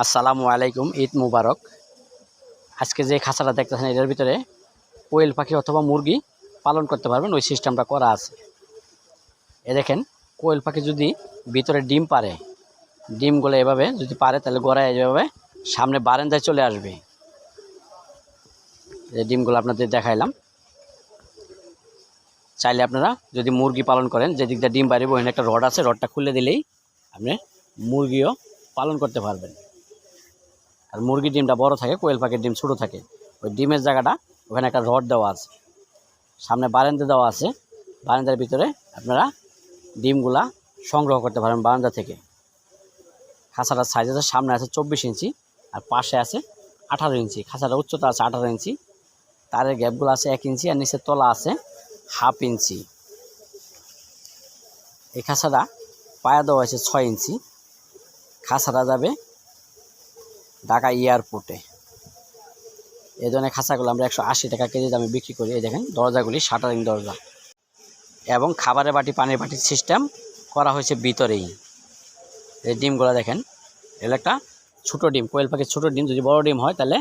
আসসালামু আলাইকুম, ঈদ মুবারক। আজকে যে খাঁচাটা দেখতেছেন, এটার ভিতরে কোয়েল পাখি অথবা মুরগি পালন করতে পারবেন, ওই সিস্টেমটা করা আছে। এ দেখেন, কোয়েল পাখি যদি ভিতরে ডিম পারে, ডিমগুলো এভাবে যদি পারে, তাহলে গড়ায় এভাবে সামনে বারান্দায় চলে আসবে। এই ডিমগুলো আপনাদের দেখাইলাম। চাইলে আপনারা যদি মুরগি পালন করেন, যে দিকটা ডিম বাইরে ওখানে একটা রড আছে, রডটা খুলে দিলেই আপনি মুরগিও পালন করতে পারবেন। আর মুরগির ডিমটা বড় থাকে, কোয়েল পাখির ডিম ছোটো থাকে। ওই ডিমের জায়গাটা, ওখানে একটা রড দেওয়া আছে। সামনে বারান্দা দেওয়া আছে। বারান্দার ভিতরে আপনারা ডিমগুলা সংগ্রহ করতে পারেন বারান্দা থেকে। খাঁচাটার সাইজ আছে, সামনে আছে চব্বিশ ইঞ্চি আর পাশে আছে আঠারো ইঞ্চি। খাঁচাটার উচ্চতা আছে আঠারো ইঞ্চি। তারের গ্যাপগুলো আছে এক ইঞ্চি আর নিচের তলা আছে হাফ ইঞ্চি। এই খাঁচাটা পায়া দেওয়া আছে ছয় ইঞ্চি। খাঁচাটা যাবে ঢাকা এয়ারপোর্টে। এই ধরনের খাঁচাগুলো আমরা একশো আশি টাকা কেজি দামে বিক্রি করি। এই দেখেন, দরজাগুলি, শাটারিং দরজা। এবং খাবারের বাটি, পানির বাটির সিস্টেম করা হয়েছে ভিতরেই। এই ডিমগুলো দেখেন, এগুলো একটা ছোটো ডিম, কোয়েল পাখির ছোটো ডিম। যদি বড় ডিম হয়, তাহলে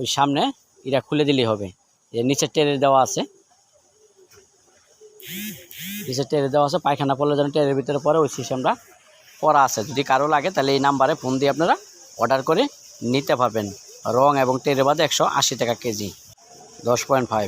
ওই সামনে এটা খুলে দিলেই হবে। এর নিচে টেরে দেওয়া আছে। নিচে টেরে দেওয়া আছে, পায়খানা পড়লে যেন টেরের ভিতরে পরে ওই সিস্টেমটা করা আছে। যদি কারও লাগে, তাহলে এই নাম্বারে ফোন দিয়ে আপনারা অর্ডার করে নিতে পারবেন। রং এবং তেরে বাদে একশো আশি টাকা কেজি। দশ পয়েন্ট ফাইভ।